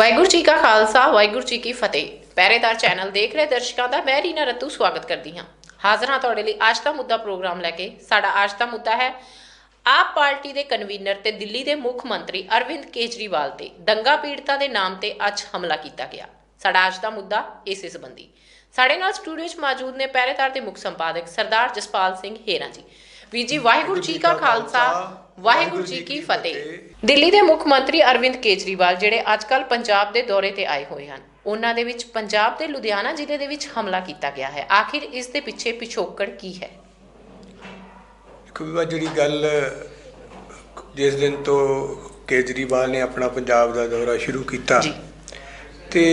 ਵਾਹਿਗੁਰੂ ਜੀ ਕਾ ਖਾਲਸਾ, ਵਾਹਿਗੁਰੂ ਜੀ ਕੀ ਫਤਿਹ। ਪਹਿਰੇਦਾਰ ਚੈਨਲ ਦੇਖ ਰਹੇ ਦਰਸ਼ਕਾਂ ਦਾ ਮੈਂ ਰੀਨਾ ਰਤੂ ਸਵਾਗਤ ਕਰਦੀ ਹਾਂ। ਹਾਜ਼ਰ ਹਾਂ ਤੁਹਾਡੇ ਲਈ ਅੱਜ ਦਾ ਮੁੱਦਾ ਪ੍ਰੋਗਰਾਮ ਲੈ ਕੇ। ਸਾਡਾ ਅੱਜ ਦਾ ਮੁੱਦਾ ਹੈ, ਆਪ ਪਾਰਟੀ ਦੇ ਕਨਵੀਨਰ ਤੇ ਦਿੱਲੀ ਦੇ ਮੁੱਖ ਮੰਤਰੀ ਅਰਵਿੰਦ ਕੇਜਰੀਵਾਲ ਤੇ ਦੰਗਾ ਪੀੜਤਾਂ ਦੇ ਨਾਮ ਤੇ ਅੱਜ ਹਮਲਾ ਕੀਤਾ ਗਿਆ। ਸਾਡਾ ਅੱਜ ਦਾ ਮੁੱਦਾ ਇਸੇ ਸੰਬੰਧੀ। ਸਾਡੇ ਨਾਲ ਸਟੂਡੀਓ 'ਚ ਮੌਜੂਦ ਨੇ ਪਹਿਰੇਦਾਰ ਦੇ ਮੁੱਖ ਸੰਪਾਦਕ ਸਰਦਾਰ ਜਸਪਾਲ ਸਿੰਘ ਹੇਰਾ ਜੀ। ਵੀਰ ਜੀ, ਵਾਹਿਗੁਰੂ ਜੀ ਕਾ ਖਾਲਸਾ ਵਾਹਿਗੁਰੂ ਜੀ ਕੀ ਫਤਿਹ। ਦਿੱਲੀ ਦੇ ਮੁੱਖ ਮੰਤਰੀ ਅਰਵਿੰਦ ਕੇਜਰੀਵਾਲ ਜਿਹੜੇ ਅੱਜਕੱਲ ਪੰਜਾਬ ਦੇ ਦੌਰੇ ਤੇ ਆਏ ਹੋਏ ਹਨ ਉਹਨਾਂ ਦੇ ਵਿੱਚ ਪੰਜਾਬ ਦੇ ਲੁਧਿਆਣਾ ਜ਼ਿਲ੍ਹੇ ਦੇ ਵਿੱਚ ਹਮਲਾ ਕੀਤਾ ਗਿਆ ਹੈ। ਆਖਿਰ ਇਸ ਦੇ ਪਿੱਛੇ ਪਿਛੋਕੜ ਕੀ ਹੈ? ਕੋਈ ਜਿਹੜੀ ਗੱਲ ਜਿਸ ਦਿਨ ਤੋਂ ਕੇਜਰੀਵਾਲ ਨੇ ਆਪਣਾ ਪੰਜਾਬ ਦਾ ਦੌਰਾ ਸ਼ੁਰੂ ਕੀਤਾ ਤੇ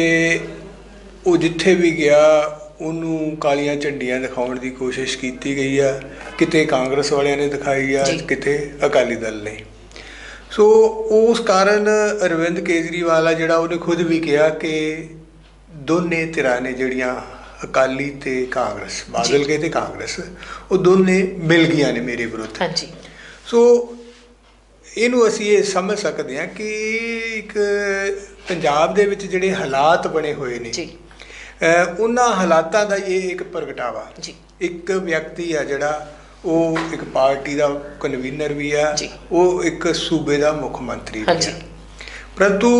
ਉਹ ਜਿੱਥੇ ਵੀ ਗਿਆ ਉਹਨੂੰ ਕਾਲੀਆਂ ਝੰਡੀਆਂ ਦਿਖਾਉਣ ਦੀ ਕੋਸ਼ਿਸ਼ ਕੀਤੀ ਗਈ ਆ। ਕਿਤੇ ਕਾਂਗਰਸ ਵਾਲਿਆਂ ਨੇ ਦਿਖਾਈ ਆ। ਕਿਤੇ ਅਕਾਲੀ ਦਲ ਨੇ। ਸੋ ਉਸ ਕਾਰਨ ਅਰਵਿੰਦ ਕੇਜਰੀਵਾਲ ਆ ਜਿਹੜਾ ਉਹਨੇ ਖੁਦ ਵੀ ਕਿਹਾ ਕਿ ਦੋਨੇ ਧਿਰਾਂ ਨੇ ਜਿਹੜੀਆਂ ਅਕਾਲੀ ਤੇ ਕਾਂਗਰਸ ਬਾਦਲ ਕੇ ਤੇ ਕਾਂਗਰਸ ਉਹ ਦੋਨੇ ਮਿਲ ਗਈਆਂ ਨੇ ਮੇਰੇ ਵਿਰੁੱਧ। ਹਾਂਜੀ। ਸੋ ਇਹਨੂੰ ਅਸੀਂ ਇਹ ਸਮਝ ਸਕਦੇ ਹਾਂ ਕਿ ਇੱਕ ਪੰਜਾਬ ਦੇ ਵਿੱਚ ਜਿਹੜੇ ਹਾਲਾਤ ਬਣੇ ਹੋਏ ਨੇ ਜੀ। ਉਹਨਾਂ ਹਾਲਾਤਾਂ ਦਾ ਇਹ ਇੱਕ ਪ੍ਰਗਟਾਵਾ ਜੀ ਇੱਕ ਵਿਅਕਤੀ ਆ ਜਿਹੜਾ ਉਹ ਇੱਕ ਪਾਰਟੀ ਦਾ ਕਨਵੀਨਰ ਵੀ ਆ। ਉਹ ਇੱਕ ਸੂਬੇ ਦਾ ਮੁੱਖ ਮੰਤਰੀ ਵੀ। ਆ ਪਰੰਤੂ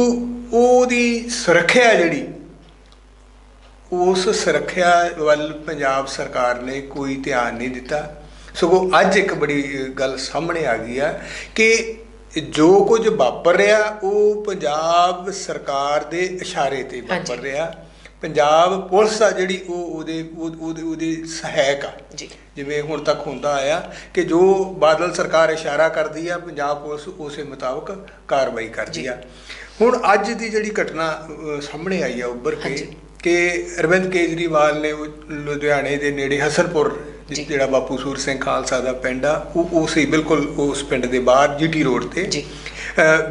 ਉਹਦੀ ਸੁਰੱਖਿਆ ਜਿਹੜੀ ਉਸ ਸੁਰੱਖਿਆ ਵੱਲ ਪੰਜਾਬ ਸਰਕਾਰ ਨੇ ਕੋਈ ਧਿਆਨ ਨਹੀਂ ਦਿੱਤਾ ਸਗੋਂ ਅੱਜ ਇੱਕ ਬੜੀ ਗੱਲ ਸਾਹਮਣੇ ਆ ਗਈ ਆ ਕਿ ਜੋ ਕੁਝ ਵਾਪਰ ਰਿਹਾ ਉਹ ਪੰਜਾਬ ਸਰਕਾਰ ਦੇ ਇਸ਼ਾਰੇ ਤੇ ਵਾਪਰ। ਰਿਹਾ ਪੰਜਾਬ ਪੁਲਿਸ ਆ ਜਿਹੜੀ ਉਹ ਉਹਦੇ ਉਹ- ਉਹਦੇ ਉਹਦੇ ਸਹਾਇਕ ਆ ਜੀ ਜਿਵੇਂ ਹੁਣ ਤੱਕ ਹੁੰਦਾ ਆਇਆ ਕਿ ਜੋ ਬਾਦਲ ਸਰਕਾਰ ਇਸ਼ਾਰਾ ਕਰਦੀ ਆ ਪੰਜਾਬ ਪੁਲਿਸ ਉਸੇ ਮੁਤਾਬਕ ਕਾਰਵਾਈ ਕਰਦੀ। ਆ ਹੁਣ ਅੱਜ ਦੀ ਜਿਹੜੀ ਘਟਨਾ ਸਾਹਮਣੇ ਆਈ ਆ ਉੱਭਰ ਕੇ। ਕਿ ਅਰਵਿੰਦ ਕੇਜਰੀਵਾਲ ਨੇ ਲੁਧਿਆਣੇ ਦੇ ਨੇੜੇ ਹਸਨਪੁਰ ਜਿਹੜਾ ਬਾਪੂ ਸੂਰ ਸਿੰਘ ਖਾਲਸਾ ਦਾ ਪਿੰਡ ਆ ਉਹ ਉਸੇ ਬਿਲਕੁਲ ਉਸ ਪਿੰਡ ਦੇ ਬਾਹਰ ਜੀਟੀ ਰੋਡ ਤੇ ਜੀ।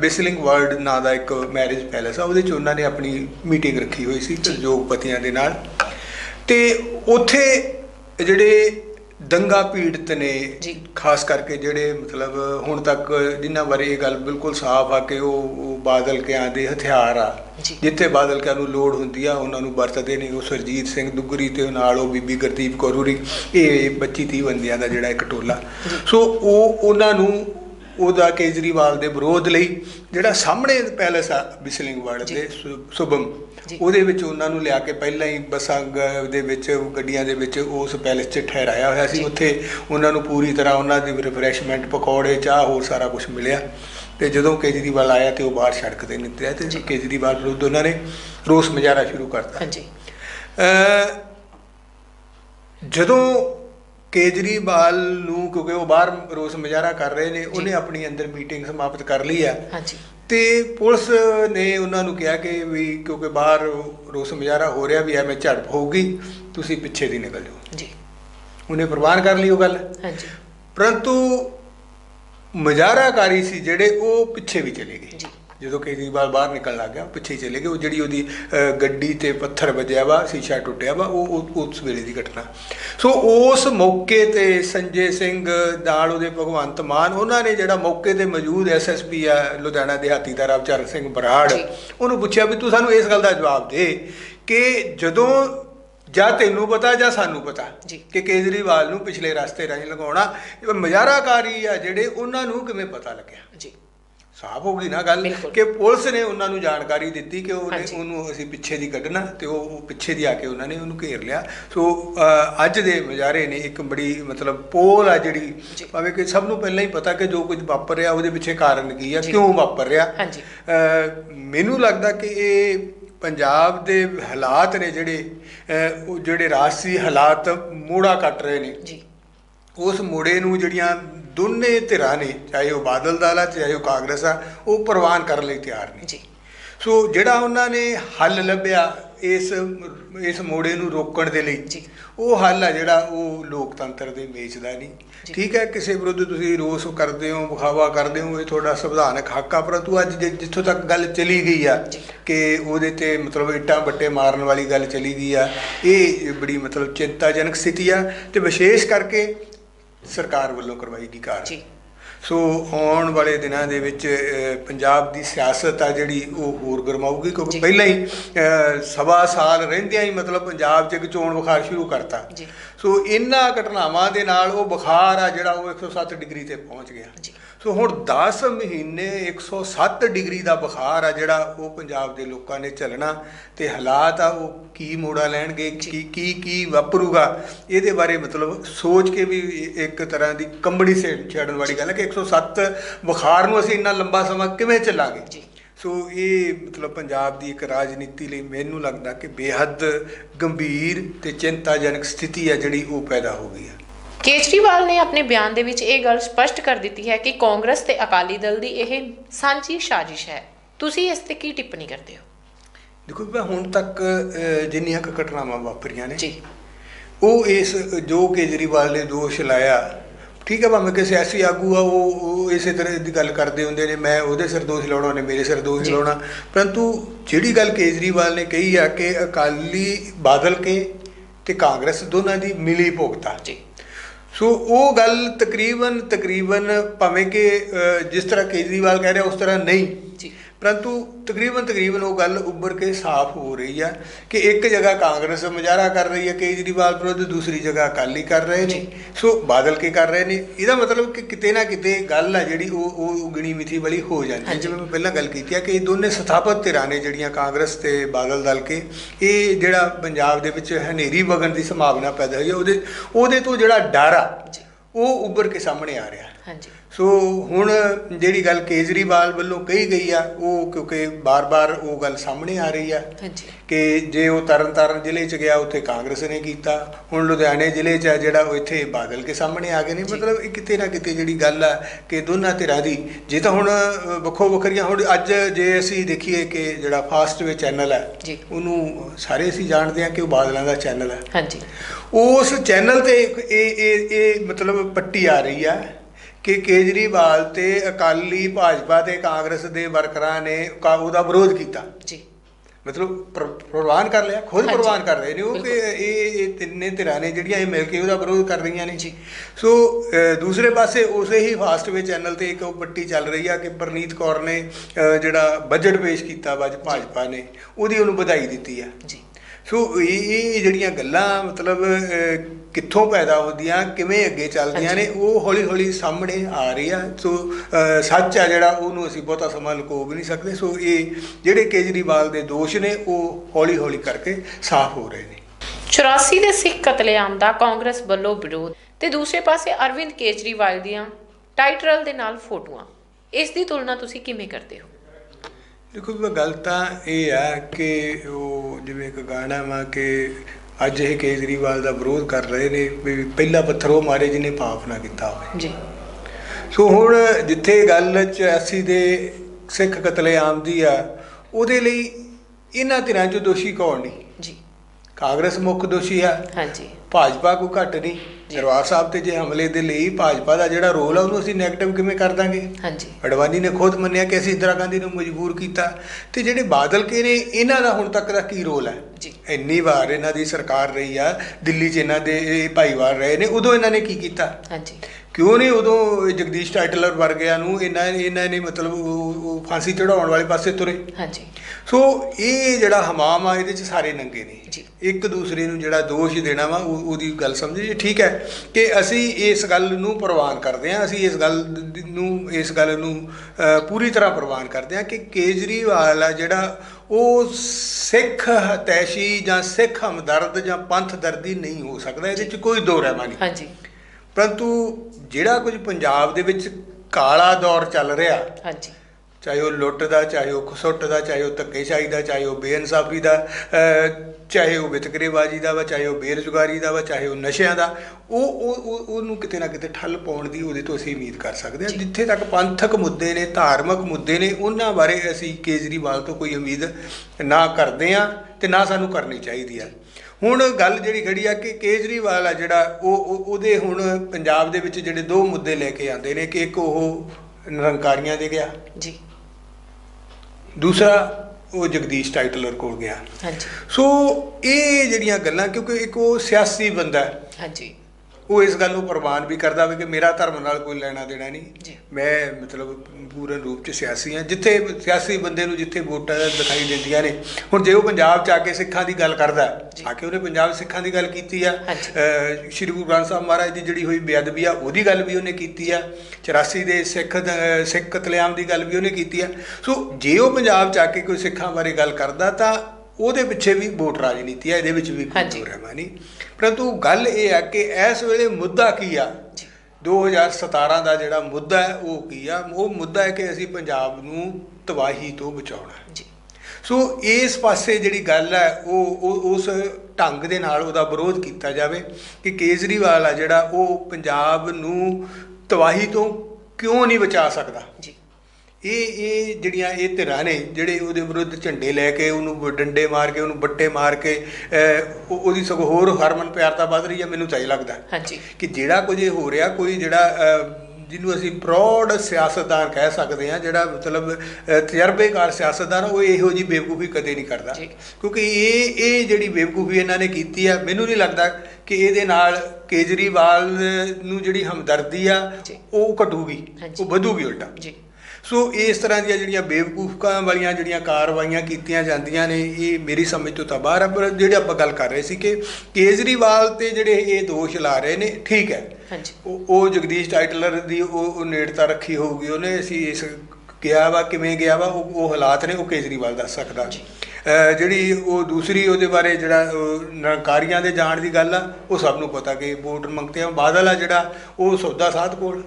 ਬਿਸਲਿੰਗ ਵਰਲਡ ਨਾਂ ਦਾ ਇੱਕ ਮੈਰਿਜ ਪੈਲੇਸ ਆ ਉਹਦੇ ਚ ਉਹਨਾਂ ਨੇ ਆਪਣੀ ਮੀਟਿੰਗ ਰੱਖੀ ਹੋਈ ਸੀ। ਉਦਯੋਗਪਤੀਆਂ ਦੇ ਨਾਲ ਤੇ ਉੱਥੇ ਜਿਹੜੇ ਦੰਗਾ ਪੀੜਤ ਨੇ। ਖਾਸ ਕਰਕੇ ਜਿਹੜੇ ਮਤਲਬ ਹੁਣ ਤੱਕ ਜਿਨ੍ਹਾਂ ਬਾਰੇ ਇਹ ਗੱਲ ਬਿਲਕੁਲ ਸਾਫ਼ ਆ ਕਿ ਉਹ ਬਾਦਲ ਕਿਆਂ ਦੇ ਹਥਿਆਰ ਆ। ਜਿੱਥੇ ਬਾਦਲ ਕਿਆਂ ਨੂੰ ਲੋੜ ਹੁੰਦੀ ਆ ਉਹਨਾਂ ਨੂੰ ਵਰਤਦੇ ਨੇ ਉਹ ਸਰਜੀਤ ਸਿੰਘ ਦੁੱਗਰੀ ਤੇ ਨਾਲ ਉਹ ਬੀਬੀ ਗੁਰਦੀਪ ਕੌਰ ਹੋਰੀ ਇਹ 25 30 ਬੰਦਿਆਂ ਦਾ ਜਿਹੜਾ ਇੱਕ ਟੋਲਾ ਸੋ ਉਹ ਉਹਨਾਂ ਨੂੰ ਉਹਦਾ ਕੇਜਰੀਵਾਲ ਦੇ ਵਿਰੋਧ ਲਈ ਜਿਹੜਾ ਸਾਹਮਣੇ ਪੈਲੇਸ ਆ ਬਿਸਲਿੰਗ ਵਾਰਡ ਜੀ। ਦੇ ਸ਼ੁਭਮ। ਉਹਦੇ ਵਿੱਚ ਉਹਨਾਂ ਨੂੰ ਲਿਆ ਕੇ ਪਹਿਲਾਂ ਹੀ ਬੱਸਾਂ ਦੇ ਵਿੱਚ ਗੱਡੀਆਂ ਦੇ ਵਿੱਚ ਉਸ ਪੈਲੇਸ 'ਚ ਠਹਿਰਾਇਆ ਹੋਇਆ ਸੀ। ਉੱਥੇ ਉਹਨਾਂ ਨੂੰ ਪੂਰੀ ਤਰ੍ਹਾਂ ਉਹਨਾਂ ਦੀ ਰਿਫਰੈਸ਼ਮੈਂਟ ਪਕੌੜੇ ਚਾਹ ਹੋਰ ਸਾਰਾ ਕੁਝ ਮਿਲਿਆ ਤੇ ਜਦੋਂ ਕੇਜਰੀਵਾਲ ਆਇਆ ਤੇ ਉਹ ਬਾਹਰ ਸੜਕ ਤੇ ਨਿਕਲਿਆ ਤੇ। ਕੇਜਰੀਵਾਲ ਵਿਰੁੱਧ ਉਹਨਾਂ ਨੇ ਰੋਸ ਮੁਜ਼ਾਹਰਾ ਸ਼ੁਰੂ ਕਰਤਾ ਹਾਂਜੀ ਜਦੋਂ ਕੇਜਰੀਵਾਲ ਨੂੰ ਕਿਉਂਕਿ ਉਹ ਬਾਹਰ ਰੋਸ ਮੁਜ਼ਾਹਰਾ ਕਰ ਰਹੇ ਨੇ ਉਹਨੇ ਆਪਣੀ ਅੰਦਰ ਮੀਟਿੰਗ ਸਮਾਪਤ ਕਰ ਲਈ ਆ। ਹਾਂਜੀ। ਤੇ ਪੁਲਿਸ ਨੇ ਉਹਨਾਂ ਨੂੰ ਕਿਹਾ ਕਿ ਵੀ ਕਿਉਂਕਿ ਬਾਹਰ ਰੋਸ ਮੁਜ਼ਾਹਰਾ ਹੋ ਰਿਹਾ ਵੀ ਐਵੇਂ ਝੜਪ ਹੋਊਗੀ ਤੁਸੀਂ ਪਿੱਛੇ ਦੀ ਨਿਕਲ ਜਾਓ। ਜੀ। ਉਹਨੇ ਪ੍ਰਵਾਨ ਕਰ ਲਈ ਉਹ ਗੱਲ। ਹਾਂਜੀ। ਪਰੰਤੂ ਮੁਜ਼ਾਹਰਾਕਾਰੀ ਸੀ ਜਿਹੜੇ ਉਹ ਪਿੱਛੇ ਵੀ ਚਲੇ ਗਏ। ਜੀ। ਜਦੋਂ ਕੇਜਰੀਵਾਲ ਬਾਹਰ ਨਿਕਲਣ ਲੱਗ ਗਿਆ ਪਿੱਛੇ ਹੀ ਚਲੇ ਗਏ ਉਹ ਜਿਹੜੀ ਉਹਦੀ ਗੱਡੀ ਤੇ ਪੱਥਰ ਵੱਜਿਆ ਵਾ ਸ਼ੀਸ਼ਾ ਟੁੱਟਿਆ ਵਾ ਉਹ ਉਸ ਵੇਲੇ ਦੀ ਘਟਨਾ ਸੋ ਉਸ ਮੌਕੇ ਤੇ ਸੰਜੇ ਸਿੰਘ ਨਾਲ ਉਹਦੇ ਭਗਵੰਤ ਮਾਨ ਉਹਨਾਂ ਨੇ ਜਿਹੜਾ ਮੌਕੇ ਤੇ ਮੌਜੂਦ ਐਸਐਸਪੀ ਆ ਲੁਧਿਆਣਾ ਦਿਹਾਤੀ ਦਾ ਰਵਚਰਨ ਸਿੰਘ ਬਰਾੜ। ਉਹਨੂੰ ਪੁੱਛਿਆ ਵੀ ਤੂੰ ਸਾਨੂੰ ਇਸ ਗੱਲ ਦਾ ਜਵਾਬ ਦੇ ਕਿ ਜਦੋਂ ਜਾਂ ਤੈਨੂੰ ਪਤਾ ਜਾਂ ਸਾਨੂੰ ਪਤਾ। ਕਿ ਕੇਜਰੀਵਾਲ ਨੂੰ ਪਿਛਲੇ ਰਸਤੇ ਰਾਹੀਂ ਲਗਾਉਣਾ ਇਹ ਮੁਜ਼ਾਹਰਾਕਾਰੀ ਆ ਜਿਹੜੇ ਉਹਨਾਂ ਨੂੰ ਕਿਵੇਂ ਪਤਾ ਲੱਗਿਆ ਜੀ ਸਾਫ਼ ਹੋ ਗਈ ਨਾ ਗੱਲ। ਕਿ ਪੁਲਿਸ ਨੇ ਉਹਨਾਂ ਨੂੰ ਜਾਣਕਾਰੀ ਦਿੱਤੀ ਕਿ ਉਹਨੇ ਹਾਂਜੀ। ਉਹਨੂੰ ਅਸੀਂ ਪਿੱਛੇ ਦੀ ਕੱਢਣਾ ਤੇ ਉਹ ਉਹ ਪਿੱਛੇ ਦੀ ਆ ਕੇ ਉਹਨਾਂ ਨੇ ਉਹਨੂੰ ਘੇਰ ਲਿਆ ਸੋ ਅੱਜ ਦੇ ਮੁਜ਼ਾਹਰੇ ਨੇ ਇੱਕ ਬੜੀ ਮਤਲਬ ਪੋਲ ਆ ਜਿਹੜੀ। ਭਾਵੇਂ ਕਿ ਸਭ ਨੂੰ ਪਹਿਲਾਂ ਹੀ ਪਤਾ ਕਿ ਜੋ ਕੁਝ ਵਾਪਰ ਰਿਹਾ ਉਹਦੇ ਪਿੱਛੇ ਕਾਰਨ ਕੀ ਆ। ਕਿਉਂ ਵਾਪਰ ਰਿਹਾ ਮੈਨੂੰ ਲੱਗਦਾ ਕਿ ਇਹ ਪੰਜਾਬ ਦੇ ਹਾਲਾਤ ਨੇ ਜਿਹੜੇ ਉਹ ਜਿਹੜੇ ਰਾਜਸੀ ਹਾਲਾਤ ਮੋੜਾ ਕੱਟ ਰਹੇ ਨੇ ਜੀ ਉਸ ਮੁੜੇ ਨੂੰ ਜਿਹੜੀਆਂ ਦੋਨੇ ਧਿਰਾਂ ਨੇ ਚਾਹੇ ਉਹ ਬਾਦਲ ਦਲ ਚਾਹੇ ਉਹ ਕਾਂਗਰਸ ਆ ਉਹ ਪ੍ਰਵਾਨ ਕਰਨ ਲਈ ਤਿਆਰ ਨੇ ਜੀ ਸੋ ਜਿਹੜਾ ਉਹਨਾਂ ਨੇ ਹੱਲ ਲੱਭਿਆ ਇਸ ਇਸ ਮੋੜੇ ਨੂੰ ਰੋਕਣ ਦੇ ਲਈ ਜੀ। ਉਹ ਹੱਲ ਆ ਜਿਹੜਾ ਉਹ ਲੋਕਤੰਤਰ ਦੇ ਮੇਚ ਦਾ ਨਹੀਂ। ਠੀਕ ਹੈ ਕਿਸੇ ਵਿਰੁੱਧ ਤੁਸੀਂ ਰੋਸ ਕਰਦੇ ਹੋ ਵਿਖਾਵਾ ਕਰਦੇ ਹੋ ਇਹ ਤੁਹਾਡਾ ਸੰਵਿਧਾਨਕ ਹੱਕ ਆ ਪਰੰਤੂ ਅੱਜ ਜਿੱਥੋਂ ਤੱਕ ਗੱਲ ਚਲੀ ਗਈ ਆ। ਕਿ ਉਹਦੇ ਤੇ ਮਤਲਬ ਇੱਟਾਂ ਬੱਟੇ ਮਾਰਨ ਵਾਲੀ ਗੱਲ ਚਲੀ ਗਈ ਆ ਇਹ ਬੜੀ ਮਤਲਬ ਚਿੰਤਾਜਨਕ ਸਥਿਤੀ ਆ ਤੇ ਵਿਸ਼ੇਸ਼ ਕਰਕੇ ਸਰਕਾਰ ਵੱਲੋਂ ਕਰਵਾਈ ਗਈ ਕਾਰਵਾਈ। ਜੀ। ਸੋ ਆਉਣ ਵਾਲੇ ਦਿਨਾਂ ਦੇ ਵਿੱਚ ਪੰਜਾਬ ਦੀ ਸਿਆਸਤ ਆ ਜਿਹੜੀ ਉਹ ਹੋਰ ਗਰਮਾਊਗੀ ਕਿਉਂਕਿ। ਪਹਿਲਾਂ ਹੀ ਸਵਾ ਸਾਲ ਰਹਿੰਦਿਆਂ ਹੀ ਮਤਲਬ ਪੰਜਾਬ 'ਚ ਇੱਕ ਚੋਣ ਬੁਖਾਰ ਸ਼ੁਰੂ ਕਰਤਾ। ਜੀ। ਸੋ ਇਹਨਾਂ ਘਟਨਾਵਾਂ ਦੇ ਨਾਲ ਉਹ ਬੁਖਾਰ ਆ ਜਿਹੜਾ ਉਹ 107 ਡਿਗਰੀ ਤੇ ਪਹੁੰਚ ਗਿਆ। ਸੋ ਹੁਣ 10 ਮਹੀਨੇ 107 ਡਿਗਰੀ ਦਾ ਬੁਖਾਰ ਆ ਜਿਹੜਾ ਉਹ ਪੰਜਾਬ ਦੇ ਲੋਕਾਂ ਨੇ ਚੱਲਣਾ ਤੇ ਹਾਲਾਤ ਆ ਉਹ ਕੀ ਮੋੜਾ ਲੈਣਗੇ ਕੀ ਕੀ ਕੀ ਵਾਪਰੂਗਾ ਇਹਦੇ ਬਾਰੇ ਮਤਲਬ ਸੋਚ ਕੇ ਵੀ ਇੱਕ ਤਰ੍ਹਾਂ ਦੀ ਕੰਬੜੀ ਸੇ ਛੇੜਨ ਵਾਲੀ ਗੱਲ ਹੈ ਕਿ 107 ਬੁਖਾਰ ਨੂੰ ਅਸੀਂ ਇੰਨਾ ਲੰਬਾ ਸਮਾਂ ਕਿਵੇਂ ਚੱਲਾਂਗੇ ਜੀ। ਸੋ ਇਹ ਮਤਲਬ ਪੰਜਾਬ ਦੀ ਇੱਕ ਰਾਜਨੀਤੀ ਲਈ ਮੈਨੂੰ ਲੱਗਦਾ ਕਿ ਬੇਹੱਦ ਗੰਭੀਰ ਤੇ ਚਿੰਤਾਜਨਕ ਸਥਿਤੀ ਹੈ ਜਿਹੜੀ ਉਹ ਪੈਦਾ ਹੋ ਗਈ ਹੈ ਕੇਜਰੀਵਾਲ ਨੇ ਆਪਣੇ ਬਿਆਨ ਦੇ ਵਿੱਚ ਇਹ ਗੱਲ ਸਪਸ਼ਟ ਕਰ ਦਿੱਤੀ ਹੈ ਕਿ ਕਾਂਗਰਸ ਤੇ ਅਕਾਲੀ ਦਲ ਦੀ ਇਹ ਸਾਂਝੀ ਸਾਜ਼ਿਸ਼ ਹੈ। ਤੁਸੀਂ ਇਸ ਤੇ ਕੀ ਟਿੱਪਣੀ ਕਰਦੇ ਹੋ? ਦੇਖੋ ਵੀ ਹੁਣ ਤੱਕ ਜਿੰਨੀਆਂ ਕੁ ਘਟਨਾਵਾਂ ਵਾਪਰੀਆਂ ਨੇ ਜੀ। ਉਹ ਇਸ ਜੋ ਕੇਜਰੀਵਾਲ ਨੇ ਦੋਸ਼ ਲਾਇਆ ਠੀਕ ਹੈ ਭਾਵੇਂ ਕਿ ਸਿਆਸੀ ਆਗੂ ਆ ਉਹ ਇਸੇ ਤਰ੍ਹਾਂ ਦੀ ਗੱਲ ਕਰਦੇ ਹੁੰਦੇ ਨੇ ਮੈਂ ਉਹਦੇ ਸਿਰ ਦੋਸ਼ ਲਾਉਣਾ ਉਹਨੇ ਮੇਰੇ ਸਿਰ ਦੋਸ਼। ਲਾਉਣਾ। ਪਰੰਤੂ ਜਿਹੜੀ ਗੱਲ ਕੇਜਰੀਵਾਲ ਨੇ ਕਹੀ ਆ ਕਿ ਅਕਾਲੀ ਬਾਦਲ ਕੇ ਤੇ ਕਾਂਗਰਸ ਦੋਨਾਂ ਦੀ ਮਿਲੀ ਭੁਗਤਾ। ਜੀ। ਸੋ ਉਹ ਗੱਲ ਤਕਰੀਬਨ ਤਕਰੀਬਨ ਭਾਵੇਂ ਕਿ ਜਿਸ ਤਰ੍ਹਾਂ ਕੇਜਰੀਵਾਲ ਕਹਿ ਰਿਹਾ ਉਸ ਤਰ੍ਹਾਂ ਨਹੀਂ। ਜੀ। ਪਰੰਤੂ ਤਕਰੀਬਨ ਤਕਰੀਬਨ ਉਹ ਗੱਲ ਉੱਭਰ ਕੇ ਸਾਫ਼ ਹੋ ਰਹੀ ਆ ਕਿ ਇੱਕ ਜਗ੍ਹਾ ਕਾਂਗਰਸ ਮੁਜ਼ਾਹਰਾ ਕਰ ਰਹੀ ਹੈ ਕੇਜਰੀਵਾਲ ਵਿਰੁੱਧ ਦੂਸਰੀ ਜਗ੍ਹਾ ਅਕਾਲੀ ਕਰ ਰਹੇ ਨੇ। ਸੋ ਬਾਦਲ ਕੇ ਕਰ ਰਹੇ ਨੇ? ਇਹਦਾ ਮਤਲਬ ਕਿ ਕਿਤੇ ਨਾ ਕਿਤੇ ਗੱਲ ਆ ਜਿਹੜੀ ਉਹ ਉਹ ਗਿਣੀ ਮਿਥੀ ਵਾਲੀ ਹੋ ਜਾਂਦੀ ਹੈ। ਜਿਵੇਂ ਮੈਂ ਪਹਿਲਾਂ ਗੱਲ ਕੀਤੀ ਆ ਕਿ ਇਹ ਦੋਨੇ ਸਥਾਪਿਤ ਧਿਰਾਂ ਨੇ ਜਿਹੜੀਆਂ ਕਾਂਗਰਸ ਤੇ ਬਾਦਲ ਦਲ ਕੇ। ਇਹ ਜਿਹੜਾ ਪੰਜਾਬ ਦੇ ਵਿੱਚ ਹਨੇਰੀ ਵਗਣ ਦੀ ਸੰਭਾਵਨਾ ਪੈਦਾ ਹੋਈ ਹੈ ਉਹਦੇ ਉਹਦੇ ਤੋਂ ਜਿਹੜਾ ਡਰ ਆ ਉਹ ਉੱਭਰ ਕੇ ਸਾਹਮਣੇ ਆ ਰਿਹਾ ਹਾਂਜੀ। ਸੋ ਹੁਣ ਜਿਹੜੀ ਗੱਲ ਕੇਜਰੀਵਾਲ ਵੱਲੋਂ ਕਹੀ ਗਈ ਆ ਉਹ ਕਿਉਂਕਿ ਬਾਰ-ਬਾਰ ਉਹ ਗੱਲ ਸਾਹਮਣੇ ਆ ਰਹੀ ਆ ਹਾਂਜੀ। ਕਿ ਜੇ ਉਹ ਤਰਨਤਾਰਨ ਜ਼ਿਲ੍ਹੇ 'ਚ ਗਿਆ ਉੱਥੇ ਕਾਂਗਰਸ ਨੇ ਕੀਤਾ। ਹੁਣ ਲੁਧਿਆਣੇ ਜ਼ਿਲ੍ਹੇ 'ਚ ਆ ਜਿਹੜਾ ਉਹ ਇੱਥੇ ਬਾਦਲ ਕੇ ਸਾਹਮਣੇ ਆ ਗਏ ਨੇ। ਮਤਲਬ ਇਹ ਕਿਤੇ ਨਾ ਕਿਤੇ ਜਿਹੜੀ ਗੱਲ ਆ ਕਿ ਦੋਨਾਂ ਧਿਰਾਂ ਦੀ ਜੇ ਤਾਂ ਹੁਣ ਵੱਖੋ ਵੱਖਰੀਆਂ ਹੁਣ ਅੱਜ ਜੇ ਅਸੀਂ ਦੇਖੀਏ ਕਿ ਜਿਹੜਾ ਫਾਸਟ ਵੇ ਚੈਨਲ ਹੈ ਉਹਨੂੰ ਸਾਰੇ ਅਸੀਂ ਜਾਣਦੇ ਹਾਂ ਕਿ ਉਹ ਬਾਦਲਾਂ ਦਾ ਚੈਨਲ ਹੈ ਹਾਂਜੀ। ਉਸ ਚੈਨਲ ਤੇ ਇਹ ਇਹ ਇਹ ਮਤਲਬ ਪੱਟੀ ਆ ਰਹੀ ਆ ਕਿ ਕੇਜਰੀਵਾਲ ਤੇ ਅਕਾਲੀ ਭਾਜਪਾ ਤੇ ਕਾਂਗਰਸ ਦੇ ਵਰਕਰਾਂ ਨੇ ਕਾ- ਉਹਦਾ ਵਿਰੋਧ ਕੀਤਾ ਜੀ ਮਤਲਬ ਪ੍ਰ- ਪ੍ਰਵਾਨ ਕਰ ਲਿਆ ਖੁਦ। ਪ੍ਰਵਾਨ ਕਰ ਰਹੇ ਨੇ ਉਹ ਕਿ। ਇਹ ਇਹ ਤਿੰਨੇ ਧਿਰਾਂ ਨੇ ਜਿਹੜੀਆਂ ਇਹ ਮਿਲ ਕੇ ਉਹਦਾ ਵਿਰੋਧ ਕਰ ਰਹੀਆਂ ਨੇ ਜੀ। ਸੋ ਦੂਸਰੇ ਪਾਸੇ ਉਸੇ ਹੀ ਫਾਸਟਵੇ ਚੈਨਲ ਤੇ ਇੱਕ ਉਹ ਪੱਟੀ ਚੱਲ ਰਹੀ ਆ ਕਿ ਪ੍ਰਨੀਤ ਕੌਰ ਨੇ ਜਿਹੜਾ ਬਜਟ ਪੇਸ਼ ਕੀਤਾ ਵਾ ਭਾਜਪਾ ਨੇ ਉਹਦੀ ਉਹਨੂੰ ਵਧਾਈ ਦਿੱਤੀ ਆ ਜੀ ਸੋ ਇਹ ਜਿਹੜੀਆਂ ਗੱਲਾਂ ਮਤਲਬ ਕਿੱਥੋਂ ਪੈਦਾ ਹੁੰਦੀਆਂ ਕਿਵੇਂ ਅੱਗੇ ਚੱਲਦੀਆਂ ਨੇ ਉਹ ਹੌਲੀ ਹੌਲੀ ਸਾਹਮਣੇ ਆ ਰਹੀ ਆ। ਸੋ ਸੱਚ ਆ ਜਿਹੜਾ ਉਹਨੂੰ ਅਸੀਂ ਬਹੁਤਾ ਸਮਾਂ ਲੁਕੋ ਵੀ ਨਹੀਂ ਸਕਦੇ। ਸੋ ਇਹ ਜਿਹੜੇ ਕੇਜਰੀਵਾਲ ਦੇ ਦੋਸ਼ ਨੇ ਉਹ ਹੌਲੀ ਹੌਲੀ ਕਰਕੇ ਸਾਫ਼ ਹੋ ਰਹੇ ਨੇ। 84 ਦੇ ਸਿੱਖ ਕਤਲੇਆਮ ਦਾ ਕਾਂਗਰਸ ਵੱਲੋਂ ਵਿਰੋਧ ਤੇ ਦੂਸਰੇ ਪਾਸੇ ਅਰਵਿੰਦ ਕੇਜਰੀਵਾਲ ਦੀਆਂ ਟਾਈਟਲ ਦੇ ਨਾਲ ਫੋਟੋਆਂ। ਇਸ ਦੀ ਤੁਲਨਾ ਤੁਸੀਂ ਕਿਵੇਂ ਕਰਦੇ ਹੋ? ਦੇਖੋ ਗੱਲ ਤਾਂ ਇਹ ਆ ਕਿ ਉਹ ਜਿਵੇਂ ਇੱਕ ਗਾਣਾ ਵਾ ਕਿ ਅੱਜ ਇਹ ਕੇਜਰੀਵਾਲ ਦਾ ਵਿਰੋਧ ਕਰ ਰਹੇ ਨੇ ਵੀ ਪਹਿਲਾ ਪੱਥਰ ਉਹ ਮਾਰੇ ਜਿਹਨੇ ਪਾਪ ਨਾ ਕੀਤਾ ਹੋਵੇ। ਜੀ। ਸੋ ਹੁਣ ਜਿੱਥੇ ਗੱਲ 84 ਦੇ ਸਿੱਖ ਕਤਲੇਆਮ ਦੀ ਆ ਉਹਦੇ ਲਈ ਇਹਨਾਂ ਧਿਰਾਂ 'ਚੋਂ ਦੋਸ਼ੀ ਕੌਣ ਨਹੀਂ ਜੀ। ਕਾਂਗਰਸ ਮੁੱਖ ਦੋਸ਼ੀ ਆ। ਹਾਂਜੀ। ਭਾਜਪਾ ਕੋ ਘੱਟ ਨਹੀਂ। ਜੀ। ਦਰਬਾਰ ਸਾਹਿਬ ਤੇ ਜੇ ਹਮਲੇ ਦੇ ਲਈ ਭਾਜਪਾ ਦਾ ਜਿਹੜਾ ਰੋਲ ਆ ਉਹਨੂੰ ਅਸੀਂ ਨੈਗੇਟਿਵ ਕਿਵੇਂ ਕਰ ਦਾਂਗੇ? ਹਾਂਜੀ। ਅਡਵਾਨੀ ਨੇ ਖੁਦ ਮੰਨਿਆ ਕਿ ਅਸੀਂ ਇੰਦਰਾ ਗਾਂਧੀ ਨੂੰ ਮਜਬੂਰ ਕੀਤਾ। ਤੇ ਜਿਹੜੇ ਬਾਦਲ ਕੇ ਨੇ ਇਹਨਾਂ ਦਾ ਹੁਣ ਤੱਕ ਦਾ ਕੀ ਰੋਲ ਹੈ ਜੀ। ਇੰਨੀ ਵਾਰ ਇਹਨਾਂ ਦੀ ਸਰਕਾਰ ਰਹੀ ਆ ਦਿੱਲੀ 'ਚ ਇਹਨਾਂ ਦੇ ਭਾਈਵਾਲ ਰਹੇ ਨੇ ਉਦੋਂ ਇਹਨਾਂ ਨੇ ਕੀ ਕੀਤਾ? ਹਾਂਜੀ। ਕਿਉਂ ਨਹੀਂ ਉਦੋਂ ਇਹ ਜਗਦੀਸ਼ ਟਾਈਟਲਰ ਵਰਗਿਆਂ ਨੂੰ ਇਹਨਾਂ ਇਹਨਾਂ ਨੇ ਮਤਲਬ ਉਹ ਫਾਂਸੀ ਚੜਾਉਣ ਵਾਲੇ ਪਾਸੇ ਤੁਰੇ? ਹਾਂਜੀ। ਸੋ ਇਹ ਜਿਹੜਾ ਹਮਾਮ ਆ ਇਹਦੇ ਚ ਸਾਰੇ ਨੰਗੇ ਨੇ। ਇੱਕ ਦੂਸਰੇ ਨੂੰ ਜਿਹੜਾ ਦੋਸ਼ ਦੇਣਾ ਵਾ ਉਹ- ਉਹਦੀ ਗੱਲ ਸਮਝੀ ਠੀਕ ਹੈ ਕਿ ਅਸੀਂ ਇਸ ਗੱਲ ਨੂੰ ਪ੍ਰਵਾਨ ਕਰਦੇ ਹਾਂ ਅਸੀਂ ਇਸ ਗੱਲ ਨੂੰ ਇਸ ਗੱਲ ਨੂੰ ਪੂਰੀ ਤਰ੍ਹਾਂ ਪ੍ਰਵਾਨ ਕਰਦੇ ਹਾਂ ਕਿ ਕੇਜਰੀਵਾਲ ਆ ਜਿਹੜਾ ਉਹ ਸਿੱਖ ਹਤੈਸ਼ੀ ਜਾਂ ਸਿੱਖ ਹਮਦਰਦ ਜਾਂ ਪੰਥ ਦਰਦੀ ਨਹੀਂ ਹੋ ਸਕਦਾ ਇਹਦੇ ਚ ਕੋਈ ਦੋ ਰਹਿਮਾ ਨਹੀਂ। ਹਾਂਜੀ। ਪਰੰਤੂ ਜਿਹੜਾ ਕੁਝ ਪੰਜਾਬ ਦੇ ਵਿੱਚ ਕਾਲਾ ਦੌਰ ਚੱਲ ਰਿਹਾ ਹਾਂਜੀ। ਚਾਹੇ ਉਹ ਲੁੱਟ ਦਾ ਚਾਹੇ ਉਹ ਖਸੁੱਟ ਦਾ ਚਾਹੇ ਉਹ ਧੱਕੇਸ਼ਾਹੀ ਦਾ ਚਾਹੇ ਉਹ ਬੇਇਨਸਾਫੀ ਦਾ ਚਾਹੇ ਉਹ ਵਿਤਕਰੇਬਾਜ਼ੀ ਦਾ ਵਾ ਚਾਹੇ ਉਹ ਬੇਰੁਜ਼ਗਾਰੀ ਦਾ ਵਾ ਚਾਹੇ ਉਹ ਨਸ਼ਿਆਂ ਦਾ ਉਹ ਉਹ ਉਹ- ਉਹਨੂੰ ਕਿਤੇ ਨਾ ਕਿਤੇ ਠੱਲ ਪਾਉਣ ਦੀ ਉਹਦੇ ਤੋਂ ਅਸੀਂ ਉਮੀਦ ਕਰ ਸਕਦੇ ਹਾਂ। ਜਿੱਥੇ ਤੱਕ ਪੰਥਕ ਮੁੱਦੇ ਨੇ ਧਾਰਮਿਕ ਮੁੱਦੇ ਨੇ ਉਹਨਾਂ ਬਾਰੇ ਅਸੀਂ ਕੇਜਰੀਵਾਲ ਤੋਂ ਕੋਈ ਉਮੀਦ ਨਾ ਕਰਦੇ ਹਾਂ ਤੇ ਨਾ ਸਾਨੂੰ ਕਰਨੀ ਚਾਹੀਦੀ ਆ ਹੁਣ ਗੱਲ ਜਿਹੜੀ ਖੜੀ ਆ ਕਿ ਕੇਜਰੀਵਾਲ ਆ ਜਿਹੜਾ ਉਹ ਉਹ- ਉਹਦੇ ਹੁਣ ਪੰਜਾਬ ਦੇ ਵਿੱਚ ਜਿਹੜੇ ਦੋ ਮੁੱਦੇ ਲੈ ਕੇ ਆਉਂਦੇ ਨੇ ਕਿ ਇੱਕ ਉਹ ਨਿਰੰਕਾਰੀਆਂ ਦੇ ਗਿਆ। ਜੀ। ਦੂਸਰਾ ਉਹ ਜਗਦੀਸ਼ ਟਾਈਟਲਰ ਕੋਲ ਗਿਆ। ਹਾਂਜੀ। ਸੋ ਇਹ ਜਿਹੜੀਆਂ ਗੱਲਾਂ ਕਿਉਂਕਿ ਇੱਕ ਉਹ ਸਿਆਸੀ ਬੰਦਾ ਹੈ। ਹਾਂਜੀ। ਉਹ ਇਸ ਗੱਲ ਨੂੰ ਪ੍ਰਵਾਨ ਵੀ ਕਰਦਾ ਵੇ ਕਿ ਮੇਰਾ ਧਰਮ ਨਾਲ ਕੋਈ ਲੈਣਾ ਦੇਣਾ। ਨਹੀਂ। ਮੈਂ ਮਤਲਬ ਪੂਰਨ ਰੂਪ ਚ ਸਿਆਸੀ ਹਾਂ। ਜਿੱਥੇ ਸਿਆਸੀ ਬੰਦੇ ਨੂੰ ਜਿੱਥੇ ਵੋਟਾਂ ਦਿਖਾਈ ਦਿੰਦੀਆਂ ਨੇ ਹੁਣ ਜੇ ਉਹ ਪੰਜਾਬ ਚ ਆ ਕੇ ਸਿੱਖਾਂ ਦੀ ਗੱਲ ਕਰਦਾ। ਆ ਕੇ ਉਹਨੇ ਪੰਜਾਬ ਸਿੱਖਾਂ ਦੀ ਗੱਲ ਕੀਤੀ ਆ। ਸ਼੍ਰੀ ਗੁਰੂ ਗ੍ਰੰਥ ਸਾਹਿਬ ਮਹਾਰਾਜ ਦੀ ਜਿਹੜੀ ਹੋਈ ਬੇਅਦਬੀ ਆ ਉਹਦੀ ਗੱਲ ਵੀ ਉਹਨੇ ਕੀਤੀ ਆ। 84 ਦੇ ਸਿੱਖ ਸਿੱਖ ਕਤਲੇਆਮ ਦੀ ਗੱਲ ਵੀ ਉਹਨੇ ਕੀਤੀ ਆ। ਸੋ ਜੇ ਉਹ ਪੰਜਾਬ ਚ ਆ ਕੇ ਕੋਈ ਸਿੱਖਾਂ ਬਾਰੇ ਗੱਲ ਕਰਦਾ ਤਾਂ ਉਹਦੇ ਪਿੱਛੇ ਵੀ ਵੋਟ ਰਾਜਨੀਤੀ ਆ ਇਹਦੇ ਵਿੱਚ ਵੀ ਕੋਈ ਨਹੀਂ ਪਰੰਤੂ ਗੱਲ ਇਹ ਆ ਕਿ ਇਸ ਵੇਲੇ ਮੁੱਦਾ ਕੀ ਆ? ਜੀ। 2017 ਦਾ ਜਿਹੜਾ ਮੁੱਦਾ ਹੈ ਉਹ ਕੀ ਆ? ਉਹ ਮੁੱਦਾ ਹੈ ਕਿ ਅਸੀਂ ਪੰਜਾਬ ਨੂੰ ਤਬਾਹੀ ਤੋਂ ਬਚਾਉਣਾ ਹੈ। ਜੀ। ਸੋ ਇਸ ਪਾਸੇ ਜਿਹੜੀ ਗੱਲ ਹੈ ਉਹ ਉਸ ਢੰਗ ਦੇ ਨਾਲ ਉਹਦਾ ਵਿਰੋਧ ਕੀਤਾ ਜਾਵੇ ਕਿ ਕੇਜਰੀਵਾਲ ਆ ਜਿਹੜਾ ਉਹ ਪੰਜਾਬ ਨੂੰ ਤਬਾਹੀ ਤੋਂ ਕਿਉਂ ਨਹੀਂ ਬਚਾ ਸਕਦਾ? ਜੀ। ਇਹ ਇਹ ਜਿਹੜੀਆਂ ਇਹ ਧਿਰਾਂ ਨੇ ਜਿਹੜੇ ਉਹਦੇ ਵਿਰੁੱਧ ਝੰਡੇ ਲੈ ਕੇ ਉਹਨੂੰ ਡੰਡੇ ਮਾਰ ਕੇ ਉਹਨੂੰ ਬੱਟੇ ਮਾਰ ਕੇ ਉਹਦੀ ਸਗੋਂ ਹੋਰ ਹਰਮਨ ਪਿਆਰਤਾ ਵੱਧ ਰਹੀ ਹੈ ਮੈਨੂੰ ਤਾਂ ਇਹ ਲੱਗਦਾ ਹਾਂਜੀ ਕਿ ਜਿਹੜਾ ਕੁਝ ਇਹ ਹੋ ਰਿਹਾ ਕੋਈ ਜਿਹੜਾ ਜਿਹਨੂੰ ਅਸੀਂ ਪ੍ਰੌੜ ਸਿਆਸਤਦਾਨ ਕਹਿ ਸਕਦੇ ਹਾਂ ਜਿਹੜਾ ਮਤਲਬ ਤਜਰਬੇਕਾਰ ਸਿਆਸਤਦਾਨ ਉਹ ਇਹੋ ਜੀ ਬੇਵਕੂਫੀ ਕਦੇ ਨਹੀਂ ਕਰਦਾ। ਕਿਉਂਕਿ ਇਹ ਇਹ ਜਿਹੜੀ ਬੇਵਕੂਫੀ ਇਹਨਾਂ ਨੇ ਕੀਤੀ ਆ ਮੈਨੂੰ ਨਹੀਂ ਲੱਗਦਾ ਕਿ ਇਹਦੇ ਨਾਲ ਕੇਜਰੀਵਾਲ ਨੂੰ ਜਿਹੜੀ ਹਮਦਰਦੀ ਆ। ਉਹ ਘਟੂਗੀ। ਉਹ ਵਧੂਗੀ ਉਲਟਾ ਜੀ ਸੋ ਇਸ ਤਰ੍ਹਾਂ ਦੀਆਂ ਜਿਹੜੀਆਂ ਬੇਵਕੂਫਕਾਂ ਵਾਲੀਆਂ ਜਿਹੜੀਆਂ ਕਾਰਵਾਈਆਂ ਕੀਤੀਆਂ ਜਾਂਦੀਆਂ ਨੇ ਇਹ ਮੇਰੀ ਸਮਝ ਤੋਂ ਤਾਂ ਬਾਹਰ ਆ ਪਰ ਜਿਹੜੇ ਆਪਾਂ ਗੱਲ ਕਰ ਰਹੇ ਸੀ ਕਿ ਕੇਜਰੀਵਾਲ ਤੇ ਜਿਹੜੇ ਇਹ ਦੋਸ਼ ਲਾ ਰਹੇ ਨੇ ਠੀਕ ਹੈ। ਹਾਂਜੀ। ਉਹ ਜਗਦੀਸ਼ ਟਾਈਟਲਰ ਦੀ ਉਹ ਨੇੜਤਾ ਰੱਖੀ ਹੋਊਗੀ ਉਹਨੇ ਅਸੀਂ ਇਸ ਗਿਆ ਵਾ ਕਿਵੇਂ ਗਿਆ ਵਾ ਉਹ ਉਹ ਹਾਲਾਤ ਨੇ ਉਹ ਕੇਜਰੀਵਾਲ ਦੱਸ ਸਕਦਾ। ਜਿਹੜੀ ਉਹ ਦੂਸਰੀ ਉਹਦੇ ਬਾਰੇ ਜਿਹੜਾ ਨਿਰੰਕਾਰੀਆਂ ਦੇ ਜਾਣ ਦੀ ਗੱਲ ਆ ਉਹ ਸਭ ਨੂੰ ਪਤਾ ਕਿ ਵੋਟ ਮੰਗਤੇ ਆ ਬਾਦਲ ਆ ਜਿਹੜਾ ਉਹ ਸੌਦਾ ਸਾਧ ਕੋਲ।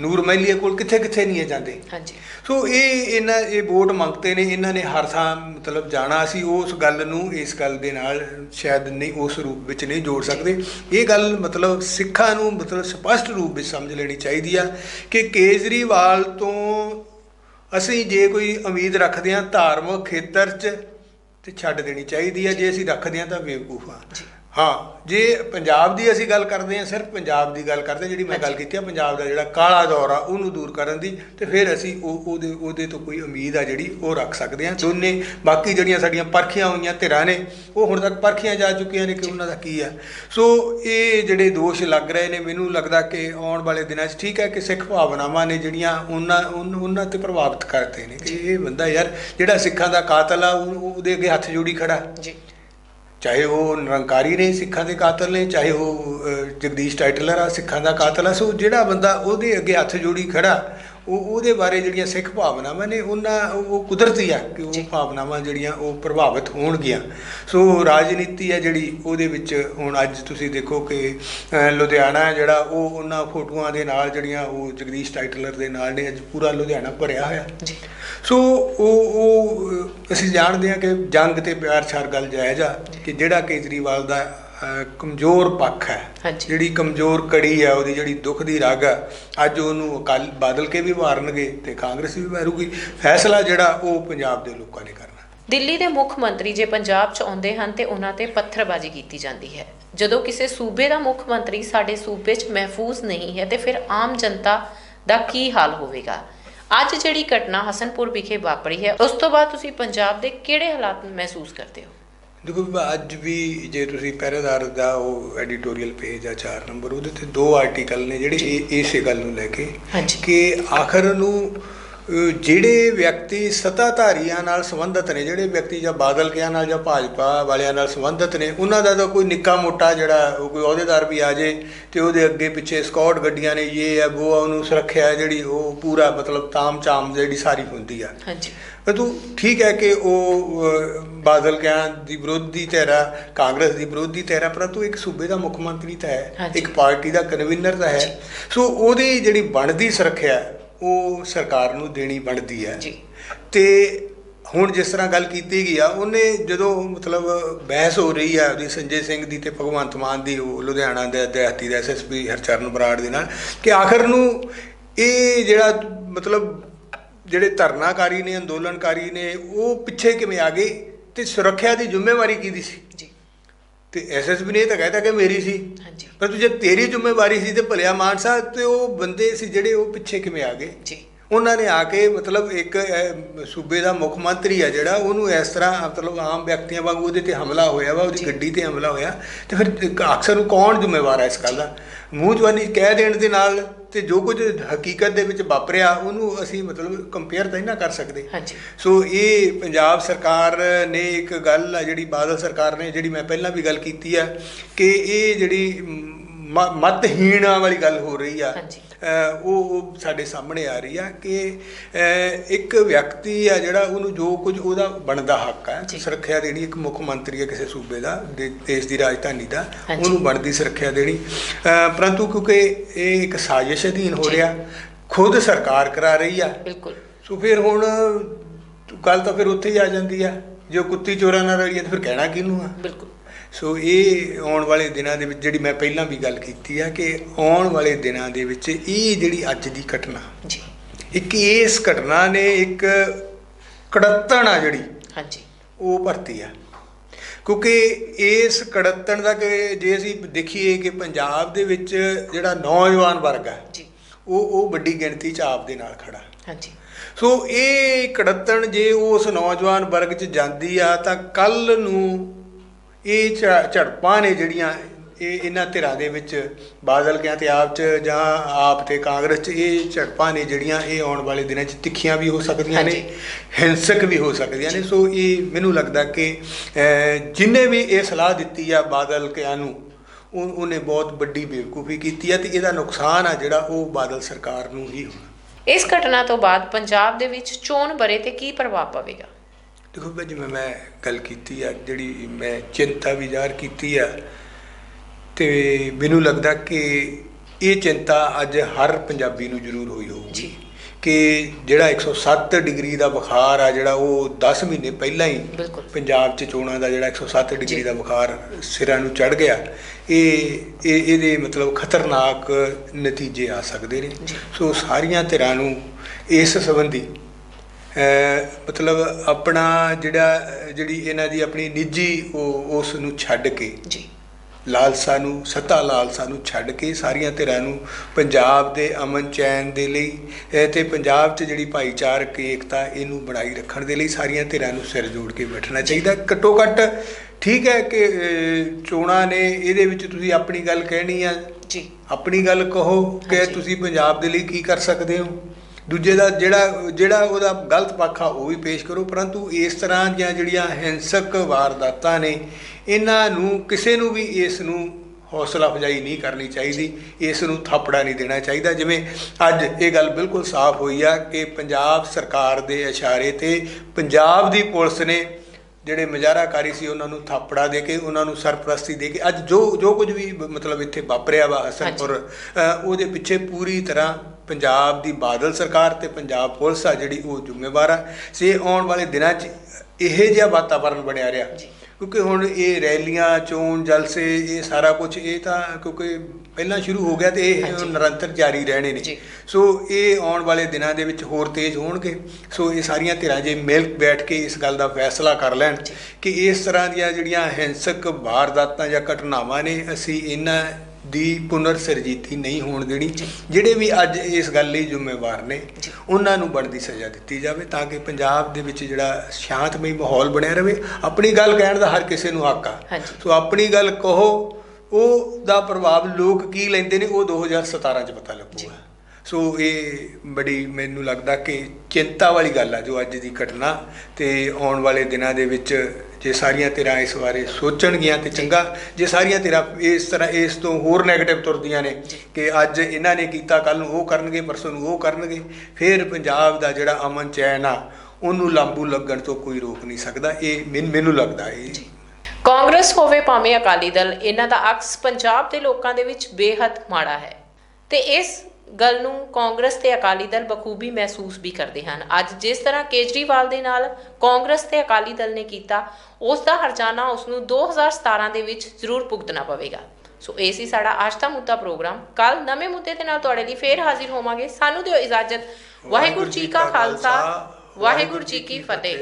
ਨੂਰ ਮਹਿਲੀਏ ਕੋਲ ਕਿੱਥੇ ਕਿੱਥੇ ਨਹੀਂ ਜਾਂਦੇ। ਹਾਂਜੀ। ਸੋ ਇਹ ਇਹਨਾਂ ਇਹ ਵੋਟ ਮੰਗਤੇ ਨੇ ਇਹਨਾਂ ਨੇ ਹਰ ਥਾਂ ਮਤਲਬ ਜਾਣਾ ਸੀ ਉਸ ਗੱਲ ਨੂੰ ਇਸ ਗੱਲ ਦੇ ਨਾਲ ਸ਼ਾਇਦ ਨਹੀਂ ਉਸ ਰੂਪ ਵਿੱਚ ਨਹੀਂ ਜੋੜ ਸਕਦੇ। ਇਹ ਗੱਲ ਮਤਲਬ ਸਿੱਖਾਂ ਨੂੰ ਮਤਲਬ ਸਪਸ਼ਟ ਰੂਪ ਵਿੱਚ ਸਮਝ ਲੈਣੀ ਚਾਹੀਦੀ ਆ ਕਿ ਕੇਜਰੀਵਾਲ ਤੋਂ ਅਸੀਂ ਜੇ ਕੋਈ ਉਮੀਦ ਰੱਖਦੇ ਹਾਂ ਧਾਰਮਿਕ ਖੇਤਰ 'ਚ ਤੇ ਛੱਡ ਦੇਣੀ ਚਾਹੀਦੀ ਆ ਜੇ ਅਸੀਂ ਰੱਖਦੇ ਹਾਂ ਤਾਂ ਬੇਵਕੂਫ ਆ। ਹਾਂ ਜੇ ਪੰਜਾਬ ਦੀ ਅਸੀਂ ਗੱਲ ਕਰਦੇ ਹਾਂ ਸਿਰਫ ਪੰਜਾਬ ਦੀ ਗੱਲ ਕਰਦੇ ਜਿਹੜੀ ਮੈਂ ਗੱਲ। ਕੀਤੀ ਆ ਪੰਜਾਬ ਦਾ ਜਿਹੜਾ ਕਾਲਾ ਦੌਰ ਆ ਉਹਨੂੰ ਦੂਰ ਕਰਨ ਦੀ ਤੇ ਫਿਰ ਅਸੀਂ ਉਹ ਉਹਦੇ ਉਹਦੇ ਤੋਂ ਕੋਈ ਉਮੀਦ ਆ ਜਿਹੜੀ ਉਹ ਰੱਖ ਸਕਦੇ ਹਾਂ। ਦੋਨੇ ਬਾਕੀ ਜਿਹੜੀਆਂ ਸਾਡੀਆਂ ਪਰਖੀਆਂ ਹੋਈਆਂ ਧਿਰਾਂ ਨੇ ਉਹ ਹੁਣ ਤੱਕ ਪਰਖੀਆਂ ਜਾ ਚੁੱਕੀਆਂ ਨੇ ਕਿ ਉਹਨਾਂ ਦਾ ਕੀ ਆ। ਸੋ ਇਹ ਜਿਹੜੇ ਦੋਸ਼ ਲੱਗ ਰਹੇ ਨੇ ਮੈਨੂੰ ਲੱਗਦਾ ਕਿ ਆਉਣ ਵਾਲੇ ਦਿਨਾਂ 'ਚ ਠੀਕ ਹੈ ਕਿ ਸਿੱਖ ਭਾਵਨਾਵਾਂ ਨੇ ਜਿਹੜੀਆਂ ਉਹਨਾਂ ਉਹਨਾਂ ਤੇ ਪ੍ਰਭਾਵਿਤ ਕਰਦੇ ਨੇ ਕਿ ਇਹ ਬੰਦਾ ਯਾਰ ਜਿਹੜਾ ਸਿੱਖਾਂ ਦਾ ਕਾਤਲ ਆ ਉਹ- ਉਹਦੇ ਅੱਗੇ ਹੱਥ ਜੋੜੀ ਖੜਾ। ਜੀ। ਚਾਹੇ ਉਹ ਨਿਰੰਕਾਰੀ ਨੇ ਸਿੱਖਾਂ ਦੇ ਕਾਤਲ ਨੇ, ਚਾਹੇ ਉਹ ਜਗਦੀਸ਼ ਟਾਈਟਲਰ ਆ, ਸਿੱਖਾਂ ਦਾ ਕਾਤਲ ਆ, ਸੋ ਜਿਹੜਾ ਬੰਦਾ ਉਹਦੇ ਅੱਗੇ ਹੱਥ ਜੋੜੀ ਖੜਾ ਉਹ ਉਹਦੇ ਬਾਰੇ ਜਿਹੜੀਆਂ ਸਿੱਖ ਭਾਵਨਾਵਾਂ ਨੇ ਉਹਨਾਂ ਉਹ ਕੁਦਰਤੀ ਆ ਕਿ ਉਹ। ਭਾਵਨਾਵਾਂ ਜਿਹੜੀਆਂ ਉਹ ਪ੍ਰਭਾਵਿਤ ਹੋਣਗੀਆਂ। ਸੋ ਰਾਜਨੀਤੀ ਆ ਜਿਹੜੀ ਉਹਦੇ ਵਿੱਚ ਹੁਣ ਅੱਜ ਤੁਸੀਂ ਦੇਖੋ ਕਿ ਲੁਧਿਆਣਾ ਜਿਹੜਾ ਉਹ ਉਹਨਾਂ ਫੋਟੋਆਂ ਦੇ ਨਾਲ ਜਿਹੜੀਆਂ ਉਹ ਜਗਦੀਸ਼ ਟਾਈਟਲਰ ਦੇ ਨਾਲ ਨੇ ਅੱਜ ਪੂਰਾ ਲੁਧਿਆਣਾ ਭਰਿਆ ਹੋਇਆ। ਜੀ। ਸੋ ਉਹ ਉਹ ਅਸੀਂ ਜਾਣਦੇ ਹਾਂ ਕਿ ਜੰਗ ਤੇ ਪਿਆਰ ਛਾਰ ਗੱਲ ਜਾਇਜ਼ ਆ ਕਿ ਜਿਹੜਾ ਕੇਜਰੀਵਾਲ ਦਾ ਕਮਜ਼ੋਰ ਪੱਖ ਹੈ। ਜਿਹੜੀ ਕਮਜ਼ੋਰ ਕੜੀ ਹੈ ਉਹਦੀ ਜਿਹੜੀ ਦੁੱਖ ਦੀ ਰਗ ਆ ਅੱਜ ਉਹਨੂੰ ਅਕਾਲ ਬਾਦਲ ਕੇ ਵੀ ਮਾਰਨਗੇ ਤੇ ਕਾਂਗਰਸ ਵੀ ਮਾਰੂਗੀ। ਫੈਸਲਾ ਜਿਹੜਾ ਉਹ ਪੰਜਾਬ ਦੇ ਲੋਕਾਂ ਨੇ ਕਰਨਾ। ਦਿੱਲੀ ਦੇ ਮੁੱਖ ਮੰਤਰੀ ਜੇ ਪੰਜਾਬ 'ਚ ਆਉਂਦੇ ਹਨ ਤੇ ਉਹਨਾਂ ਤੇ ਪੱਥਰਬਾਜ਼ੀ ਕੀਤੀ ਜਾਂਦੀ ਹੈ। ਜਦੋਂ ਕਿਸੇ ਸੂਬੇ ਦਾ ਮੁੱਖ ਮੰਤਰੀ ਸਾਡੇ ਸੂਬੇ 'ਚ ਮਹਿਫੂਜ਼ ਨਹੀਂ ਹੈ ਤੇ ਫਿਰ ਆਮ ਜਨਤਾ ਦਾ ਕੀ ਹਾਲ ਹੋਵੇਗਾ? ਅੱਜ ਜਿਹੜੀ ਘਟਨਾ ਹਸਨਪੁਰ ਵਿਖੇ ਵਾਪਰੀ ਹੈ ਉਸ ਤੋਂ ਬਾਅਦ ਤੁਸੀਂ ਪੰਜਾਬ ਦੇ ਕਿਹੜੇ ਹਾਲਾਤ ਮਹਿਸੂਸ ਕਰਦੇ ਹੋ? ਦੇਖੋ ਵੀ ਅੱਜ ਵੀ ਜੇ ਤੁਸੀਂ ਪਹਿਰੇਦਾਰ ਦਾ ਉਹ ਐਡੀਟੋਰੀਅਲ ਪੇਜ ਆ 4 ਨੰਬਰ ਉਹਦੇ ਤੇ ਦੋ ਆਰਟੀਕਲ ਨੇ ਜਿਹੜੇ ਇਸੇ ਗੱਲ ਨੂੰ ਲੈ ਕੇ। ਕਿ ਆਖਰ ਨੂੰ ਜਿਹੜੇ ਵਿਅਕਤੀ ਸੱਤਾਧਾਰੀਆਂ ਨਾਲ ਸੰਬੰਧਿਤ ਨੇ ਜਿਹੜੇ ਵਿਅਕਤੀ ਜਾਂ ਬਾਦਲ ਕਿਆਂ ਨਾਲ ਜਾਂ ਭਾਜਪਾ ਵਾਲਿਆਂ ਨਾਲ ਸੰਬੰਧਿਤ ਨੇ ਉਹਨਾਂ ਦਾ ਤਾਂ ਕੋਈ ਨਿੱਕਾ ਮੋਟਾ ਜਿਹੜਾ ਉਹ ਕੋਈ ਅਹੁਦੇਦਾਰ ਵੀ ਆ ਜੇ ਤੇ ਉਹਦੇ ਅੱਗੇ ਪਿੱਛੇ ਸਕਾਟ ਗੱਡੀਆਂ ਨੇ ਇਹ ਆ ਉਹ ਆ, ਉਹਨੂੰ ਸੁਰੱਖਿਆ ਹੈ ਜਿਹੜੀ ਉਹ ਪੂਰਾ ਮਤਲਬ ਤਾਮ-ਚਾਮ ਜਿਹੜੀ ਸਾਰੀ ਹੁੰਦੀ ਆ। ਹਾਂਜੀ। ਪਰੰਤੂ ਠੀਕ ਹੈ ਕਿ ਉਹ ਬਾਦਲ ਕਿਆਂ ਦੀ ਵਿਰੋਧੀ ਧਿਰਾ ਕਾਂਗਰਸ ਦੀ ਵਿਰੋਧੀ ਧਿਰਾ ਪਰੰਤੂ ਇੱਕ ਸੂਬੇ ਦਾ ਮੁੱਖ ਮੰਤਰੀ ਤਾਂ ਹੈ। ਇੱਕ ਪਾਰਟੀ ਦਾ ਕਨਵੀਨਰ ਤਾਂ ਹੈ। ਸੋ ਉਹਦੀ ਜਿਹੜੀ ਬਣਦੀ ਸੁਰੱਖਿਆ ਹੈ, ਉਹ ਸਰਕਾਰ ਨੂੰ ਦੇਣੀ ਬਣਦੀ ਹੈ। ਜੀ। ਤੇ ਹੁਣ ਜਿਸ ਤਰ੍ਹਾਂ ਗੱਲ ਕੀਤੀ ਗਈ ਆ ਉਹਨੇ ਜਦੋਂ ਮਤਲਬ ਬਹਿਸ ਹੋ ਰਹੀ ਆ ਉਹਦੀ ਸੰਜੇ ਸਿੰਘ ਦੀ ਤੇ ਭਗਵੰਤ ਮਾਨ ਦੀ ਉਹ ਲੁਧਿਆਣਾ ਦੇ ਦਿਹਾਤੀ ਦਾ ਐਸਐਸਪੀ ਹਰਚਰਨ ਬਰਾੜ ਦੇ ਨਾਲ ਕਿ ਆਖਰ ਨੂੰ ਇਹ ਜਿਹੜਾ ਮਤਲਬ ਜਿਹੜੇ ਧਰਨਾਕਾਰੀ ਨੇ ਅੰਦੋਲਨਕਾਰੀ ਨੇ ਉਹ ਪਿੱਛੇ ਕਿਵੇਂ ਆ ਗਏ? ਤੇ ਸੁਰੱਖਿਆ ਦੀ ਜ਼ਿੰਮੇਵਾਰੀ ਕਿਹਦੀ ਸੀ? ਤੇ ਐਸਐਸਪੀ ਨੇ ਇਹ ਤਾਂ ਕਹਿਤਾ ਕਿ ਮੇਰੀ ਸੀ। ਹਾਂਜੀ। ਪਰ ਜੇ ਤੇਰੀ ਜ਼ਿੰਮੇਵਾਰੀ ਸੀ ਤੇ ਭਲਿਆ ਮਾਨਸਾ ਤੇ ਉਹ ਬੰਦੇ ਸੀ ਜਿਹੜੇ ਉਹ ਪਿੱਛੇ ਕਿਵੇਂ ਆ ਗਏ? ਜੀ। ਉਹਨਾਂ ਨੇ ਆ ਕੇ ਮਤਲਬ ਇੱਕ ਸੂਬੇ ਦਾ ਮੁੱਖ ਮੰਤਰੀ ਆ ਜਿਹੜਾ ਉਹਨੂੰ ਇਸ ਤਰ੍ਹਾਂ ਮਤਲਬ ਆਮ ਵਿਅਕਤੀਆਂ ਵਾਂਗੂ ਉਹਦੇ ਤੇ ਹਮਲਾ ਹੋਇਆ ਵਾ ਉਹਦੀ ਗੱਡੀ ਤੇ ਹਮਲਾ ਹੋਇਆ। ਤੇ ਫਿਰ ਅਕਸਰ ਨੂੰ ਕੌਣ ਜ਼ਿੰਮੇਵਾਰ ਹੈ ਇਸ ਗੱਲ ਦਾ? ਮੂੰਹ ਜਵਾਨੀ ਕਹਿ ਦੇਣ ਦੇ ਨਾਲ ਤੇ ਜੋ ਕੁਝ ਹਕੀਕਤ ਦੇ ਵਿੱਚ ਵਾਪਰਿਆ ਉਹਨੂੰ ਅਸੀਂ ਮਤਲਬ ਕੰਪੇਅਰ ਤਾਂ ਨਾ ਕਰ ਸਕਦੇ। ਹਾਂਜੀ। ਸੋ ਇਹ ਪੰਜਾਬ ਸਰਕਾਰ ਨੇ ਇੱਕ ਗੱਲ ਆ ਜਿਹੜੀ ਬਾਦਲ ਸਰਕਾਰ ਨੇ ਜਿਹੜੀ ਮੈਂ ਪਹਿਲਾਂ ਵੀ ਗੱਲ ਕੀਤੀ ਆ ਕਿ ਇਹ ਜਿਹੜੀ ਮਤਹੀਣਾ ਵਾਲੀ ਗੱਲ ਹੋ ਰਹੀ ਆ। ਉਹ ਉਹ ਸਾਡੇ ਸਾਹਮਣੇ ਆ ਰਹੀ ਆ ਕਿ ਇੱਕ ਵਿਅਕਤੀ ਆ ਜਿਹੜਾ ਉਹਨੂੰ ਜੋ ਕੁਝ ਉਹਦਾ ਬਣਦਾ ਹੱਕ ਆ। ਸੁਰੱਖਿਆ ਦੇਣੀ ਇੱਕ ਮੁੱਖ ਮੰਤਰੀ ਆ ਕਿਸੇ ਸੂਬੇ ਦਾ ਦੇਸ਼ ਦੀ ਰਾਜਧਾਨੀ ਦਾ। ਉਹਨੂੰ ਬਣਦੀ ਸੁਰੱਖਿਆ ਦੇਣੀ। ਪਰੰਤੂ ਕਿਉਂਕਿ ਇਹ ਇੱਕ ਸਾਜ਼ਿਸ਼ ਅਧੀਨ ਹੋ। ਰਿਹਾ ਖੁਦ ਸਰਕਾਰ ਕਰਾ ਰਹੀ ਆ। ਬਿਲਕੁਲ। ਸੋ ਫਿਰ ਹੁਣ ਗੱਲ ਤਾਂ ਫਿਰ ਉੱਥੇ ਹੀ ਆ ਜਾਂਦੀ ਆ। ਜੇ ਕੁੱਤੀ ਚੋਰਾਂ ਨਾਲ ਰਲੀ ਤਾਂ ਫਿਰ ਕਹਿਣਾ ਕਿਹਨੂੰ ਆ? ਬਿਲਕੁਲ। ਸੋ ਇਹ ਆਉਣ ਵਾਲੇ ਦਿਨਾਂ ਦੇ ਵਿੱਚ ਜਿਹੜੀ ਮੈਂ ਪਹਿਲਾਂ ਵੀ ਗੱਲ ਕੀਤੀ ਆ ਕਿ ਆਉਣ ਵਾਲੇ ਦਿਨਾਂ ਦੇ ਵਿੱਚ ਇਹ ਜਿਹੜੀ ਅੱਜ ਦੀ ਘਟਨਾ ਜੀ। ਇੱਕ ਇਸ ਘਟਨਾ ਨੇ ਇੱਕ ਕੜੱਤਣ ਆ ਜਿਹੜੀ ਹਾਂਜੀ। ਉਹ ਭਰਤੀ ਆ। ਕਿਉਂਕਿ ਇਸ ਕੜੱਤਣ ਦਾ ਕਿ ਜੇ ਅਸੀਂ ਦੇਖੀਏ ਕਿ ਪੰਜਾਬ ਦੇ ਵਿੱਚ ਜਿਹੜਾ ਨੌਜਵਾਨ ਵਰਗ ਆ ਜੀ। ਉਹ ਉਹ ਵੱਡੀ ਗਿਣਤੀ 'ਚ ਆਪ ਦੇ ਨਾਲ ਖੜਾ। ਹਾਂਜੀ। ਸੋ ਇਹ ਕੜੱਤਣ ਜੇ ਉਸ ਨੌਜਵਾਨ ਵਰਗ 'ਚ ਜਾਂਦੀ ਆ ਤਾਂ ਕੱਲ ਨੂੰ ਇਹ ਝੜਪਾਂ ਨੇ ਜਿਹੜੀਆਂ ਇਹ ਇਹਨਾਂ ਧਿਰਾਂ ਦੇ ਵਿੱਚ ਬਾਦਲ ਕਿਆਂ ਤੇ ਆਪ 'ਚ ਜਾਂ ਆਪ ਤੇ ਕਾਂਗਰਸ 'ਚ ਇਹ ਝੜਪਾਂ ਨੇ ਜਿਹੜੀਆਂ ਇਹ ਆਉਣ ਵਾਲੇ ਦਿਨਾਂ 'ਚ ਤਿੱਖੀਆਂ ਵੀ ਹੋ ਸਕਦੀਆਂ ਨੇ। ਹਿੰਸਕ ਵੀ ਹੋ ਸਕਦੀਆਂ ਨੇ। ਸੋ ਇਹ ਮੈਨੂੰ ਲੱਗਦਾ ਕਿ ਜਿਹਨੇ ਵੀ ਇਹ ਸਲਾਹ ਦਿੱਤੀ ਆ ਬਾਦਲ ਕਿਆਂ ਨੂੰ ਉਹ- ਉਹਨੇ ਬਹੁਤ ਵੱਡੀ ਬੇਵਕੂਫੀ ਕੀਤੀ ਆ ਤੇ ਇਹਦਾ ਨੁਕਸਾਨ ਆ ਜਿਹੜਾ ਉਹ ਬਾਦਲ ਸਰਕਾਰ ਨੂੰ ਹੀ ਹੋਣਾ। ਇਸ ਘਟਨਾ ਤੋਂ ਬਾਅਦ ਪੰਜਾਬ ਦੇ ਵਿੱਚ ਚੋਣ ਬਰੇ ਤੇ ਕੀ ਪ੍ਰਭਾਵ ਪਵੇਗਾ? ਦੇਖੋ ਭਾਈ ਜਿਵੇਂ ਮੈਂ ਗੱਲ ਕੀਤੀ ਆ ਜਿਹੜੀ ਮੈਂ ਚਿੰਤਾ ਵੀ ਜ਼ਾਹਰ ਕੀਤੀ ਆ ਤੇ ਮੈਨੂੰ ਲੱਗਦਾ ਕਿ ਇਹ ਚਿੰਤਾ ਅੱਜ ਹਰ ਪੰਜਾਬੀ ਨੂੰ ਜ਼ਰੂਰ ਹੋਈ ਹੋਊਗੀ। ਕਿ ਜਿਹੜਾ 107 ਡਿਗਰੀ ਦਾ ਬੁਖਾਰ ਆ ਜਿਹੜਾ ਉਹ 10 ਮਹੀਨੇ ਪਹਿਲਾਂ ਹੀ ਪੰਜਾਬ 'ਚ ਚੋਣਾਂ ਦਾ ਜਿਹੜਾ 107 ਡਿਗਰੀ। ਦਾ ਬੁਖਾਰ ਸਿਰਾਂ ਨੂੰ ਚੜ ਗਿਆ ਇਹ ਇਹ ਇਹਦੇ ਮਤਲਬ ਖਤਰਨਾਕ ਨਤੀਜੇ ਆ ਸਕਦੇ ਨੇ। ਸੋ ਸਾਰੀਆਂ ਧਿਰਾਂ ਨੂੰ ਇਸ ਸੰਬੰਧੀ ਮਤਲਬ ਆਪਣਾ ਜਿਹੜਾ ਜਿਹੜੀ ਇਹਨਾਂ ਦੀ ਆਪਣੀ ਨਿੱਜੀ ਉਹ ਉਸ ਨੂੰ ਛੱਡ ਕੇ ਜੀ। ਲਾਲਸਾ ਨੂੰ ਸੱਤਾ ਲਾਲਸਾ ਨੂੰ ਛੱਡ ਕੇ ਸਾਰੀਆਂ ਧਿਰਾਂ ਨੂੰ ਪੰਜਾਬ ਦੇ ਅਮਨ ਚੈਨ ਦੇ ਲਈ ਤੇ ਪੰਜਾਬ 'ਚ ਜਿਹੜੀ ਭਾਈਚਾਰਕ ਏਕਤਾ ਇਹਨੂੰ ਬਣਾਈ ਰੱਖਣ ਦੇ ਲਈ ਸਾਰੀਆਂ ਧਿਰਾਂ ਨੂੰ ਸਿਰ ਜੋੜ ਕੇ ਬੈਠਣਾ ਚਾਹੀਦਾ। ਘੱਟੋ ਘੱਟ ਠੀਕ ਹੈ ਕਿ ਚੋਣਾਂ ਨੇ ਇਹਦੇ ਵਿੱਚ ਤੁਸੀਂ ਆਪਣੀ ਗੱਲ ਕਹਿਣੀ ਆ। ਜੀ। ਆਪਣੀ ਗੱਲ ਕਹੋ ਕਿ। ਤੁਸੀਂ ਪੰਜਾਬ ਦੇ ਲਈ ਕੀ ਕਰ ਸਕਦੇ ਹੋ? ਦੂਜੇ ਦਾ ਜਿਹੜਾ ਜਿਹੜਾ ਉਹਦਾ ਗਲਤ ਪੱਖ ਆ ਉਹ ਵੀ ਪੇਸ਼ ਕਰੋ, ਪਰੰਤੂ ਇਸ ਤਰ੍ਹਾਂ ਦੀਆਂ ਜਿਹੜੀਆਂ ਹਿੰਸਕ ਵਾਰਦਾਤਾਂ ਨੇ, ਇਹਨਾਂ ਨੂੰ ਕਿਸੇ ਨੂੰ ਵੀ ਇਸ ਨੂੰ ਹੌਸਲਾ ਅਫਜ਼ਾਈ ਨਹੀਂ ਕਰਨੀ ਚਾਹੀਦੀ, ਇਸ ਨੂੰ ਥਾਪੜਾ ਨਹੀਂ ਦੇਣਾ ਚਾਹੀਦਾ। ਜਿਵੇਂ ਅੱਜ ਇਹ ਗੱਲ ਬਿਲਕੁਲ ਸਾਫ਼ ਹੋਈ ਆ ਕਿ ਪੰਜਾਬ ਸਰਕਾਰ ਦੇ ਇਸ਼ਾਰੇ ਤੇ ਪੰਜਾਬ ਦੀ ਪੁਲਿਸ ਨੇ ਜਿਹੜੇ ਮਜ਼ਾਰਾਕਾਰੀ ਸੀ ਉਹਨਾਂ ਨੂੰ ਥਾਪੜਾ ਦੇ ਕੇ ਉਹਨਾਂ ਨੂੰ ਸਰਪ੍ਰਸਤੀ ਦੇ ਕੇ ਅੱਜ ਜੋ ਜੋ ਕੁਝ ਵੀ ਮਤਲਬ ਇੱਥੇ ਵਾਪਰਿਆ ਵਾ ਹਸਨਪੁਰ ਉਹਦੇ ਪਿੱਛੇ ਪੂਰੀ ਤਰ੍ਹਾਂ ਪੰਜਾਬ ਦੀ ਬਾਦਲ ਸਰਕਾਰ ਤੇ ਪੰਜਾਬ ਪੁਲਿਸ ਆ ਜਿਹੜੀ ਉਹ ਜ਼ਿੰਮੇਵਾਰ ਆ। ਸੇ ਆਉਣ ਵਾਲੇ ਦਿਨਾਂ 'ਚ ਇਹੋ ਜਿਹਾ ਵਾਤਾਵਰਣ ਬਣਿਆ ਰਿਹਾ। ਕਿਉਂਕਿ ਹੁਣ ਇਹ ਰੈਲੀਆਂ ਚੋਣ ਜਲਸੇ ਇਹ ਸਾਰਾ ਕੁਝ ਇਹ ਤਾਂ ਕਿਉਂਕਿ ਪਹਿਲਾਂ ਸ਼ੁਰੂ ਹੋ ਗਿਆ ਤੇ ਇਹ। ਨਿਰੰਤਰ ਜਾਰੀ ਰਹਿਣੇ ਨੇ। ਸੋ ਇਹ ਆਉਣ ਵਾਲੇ ਦਿਨਾਂ ਦੇ ਵਿੱਚ ਹੋਰ ਤੇਜ਼ ਹੋਣਗੇ ਸੋ ਇਹ ਸਾਰੀਆਂ ਧਿਰਾਂ ਜੇ ਮਿਲ ਬੈਠ ਕੇ ਇਸ ਗੱਲ ਦਾ ਫੈਸਲਾ ਕਰ ਲੈਣ। ਕਿ ਇਸ ਤਰ੍ਹਾਂ ਦੀਆਂ ਜਿਹੜੀਆਂ ਹਿੰਸਕ ਵਾਰਦਾਤਾਂ ਜਾਂ ਘਟਨਾਵਾਂ ਨੇ ਅਸੀਂ ਇਹਨਾਂ ਦੀ ਪੁਨਰ ਸਰਜੀਤੀ ਨਹੀਂ ਹੋਣ ਦੇਣੀ। ਜਿਹੜੇ ਵੀ ਅੱਜ ਇਸ ਗੱਲ ਲਈ ਜ਼ਿੰਮੇਵਾਰ ਨੇ। ਉਹਨਾਂ ਨੂੰ ਬਣਦੀ ਸਜ਼ਾ ਦਿੱਤੀ ਜਾਵੇ ਤਾਂ ਕਿ ਪੰਜਾਬ ਦੇ ਵਿੱਚ ਜਿਹੜਾ ਸ਼ਾਂਤਮਈ ਮਾਹੌਲ ਬਣਿਆ ਰਵੇ ਆਪਣੀ ਗੱਲ ਕਹਿਣ ਦਾ ਹਰ ਕਿਸੇ ਨੂੰ ਹੱਕ ਆ। ਸੋ ਆਪਣੀ ਗੱਲ ਕਹੋ ਉਹ ਦਾ ਪ੍ਰਭਾਵ ਲੋਕ ਕੀ ਲੈਂਦੇ ਨੇ ਉਹ 2017 ਚ ਪਤਾ ਲੱਗੂਗਾ। ਸੋ ਇਹ ਬੜੀ ਮੈਨੂੰ ਲੱਗਦਾ ਕਿ ਚਿੰਤਾ ਵਾਲੀ ਗੱਲ ਆ ਜੋ ਅੱਜ ਦੀ ਘਟਨਾ ਤੇ ਆਉਣ ਵਾਲੇ ਦਿਨਾਂ ਦੇ ਵਿੱਚ ਜੇ ਸਾਰੀਆਂ ਧਿਰਾਂ ਇਸ ਬਾਰੇ ਸੋਚਣਗੀਆਂ ਤੇ ਚੰਗਾ ਜੇ ਸਾਰੀਆਂ ਧਿਰਾਂ ਇਸ ਤਰ੍ਹਾਂ ਇਸ ਤੋਂ ਹੋਰ 네ਗੇਟਿਵ ਤੁਰਦੀਆਂ ਨੇ ਕਿ ਅੱਜ ਇਹਨਾਂ ਨੇ ਕੀਤਾ ਕੱਲ ਨੂੰ ਉਹ ਕਰਨਗੇ ਪਰਸੋਂ ਨੂੰ ਉਹ ਕਰਨਗੇ ਫਿਰ ਪੰਜਾਬ ਦਾ ਜਿਹੜਾ ਅਮਨ ਚੈਨ ਆ ਉਹਨੂੰ ਲਾਂਬੂ ਲੱਗਣ ਤੋਂ ਕੋਈ ਰੋਕ ਨਹੀਂ ਸਕਦਾ। ਇਹ ਮੈਨ- ਮੈਨੂੰ ਲੱਗਦਾ ਇਹ ਕਾਂਗਰਸ ਹੋਵੇ ਭਾਵੇਂ ਅਕਾਲੀ ਦਲ, ਇਹਨਾਂ ਦਾ ਅਕਸ ਪੰਜਾਬ ਦੇ ਲੋਕਾਂ ਦੇ ਵਿੱਚ ਬੇਹੱਦ ਮਾੜਾ ਹੈ। ਤੇ ਇਸ ਗੱਲ ਨੂੰ ਕਾਂਗਰਸ ਤੇ ਅਕਾਲੀ ਦਲ ਬਖੂਬੀ ਮਹਿਸੂਸ ਵੀ ਕਰਦੇ ਹਨ। ਅੱਜ ਜਿਸ ਤਰ੍ਹਾਂ ਕੇਜਰੀਵਾਲ ਦੇ ਨਾਲ ਕਾਂਗਰਸ ਤੇ ਅਕਾਲੀ ਦਲ ਨੇ ਕੀਤਾ, ਉਸ ਦਾ ਹਰਜਾਨਾ ਉਸ ਨੂੰ 2017 ਦੇ ਵਿੱਚ ਜ਼ਰੂਰ ਭੁਗਤਣਾ ਪਵੇਗਾ। ਸੋ ਇਹ ਸੀ ਸਾਡਾ ਅੱਜ ਦਾ ਮੁੱਦਾ ਪ੍ਰੋਗਰਾਮ। ਕੱਲ ਨਵੇਂ ਮੁੱਦੇ ਦੇ ਨਾਲ ਤੁਹਾਡੇ ਲਈ ਫੇਰ ਹਾਜ਼ਰ ਹੋਵਾਂਗੇ। ਸਾਨੂੰ ਦਿਓ ਇਜਾਜ਼ਤ। ਵਾਹਿਗੁਰੂ ਜੀ ਕਾ ਖਾਲਸਾ, ਵਾਹਿਗੁਰੂ ਜੀ ਕੀ ਫਤਿਹ।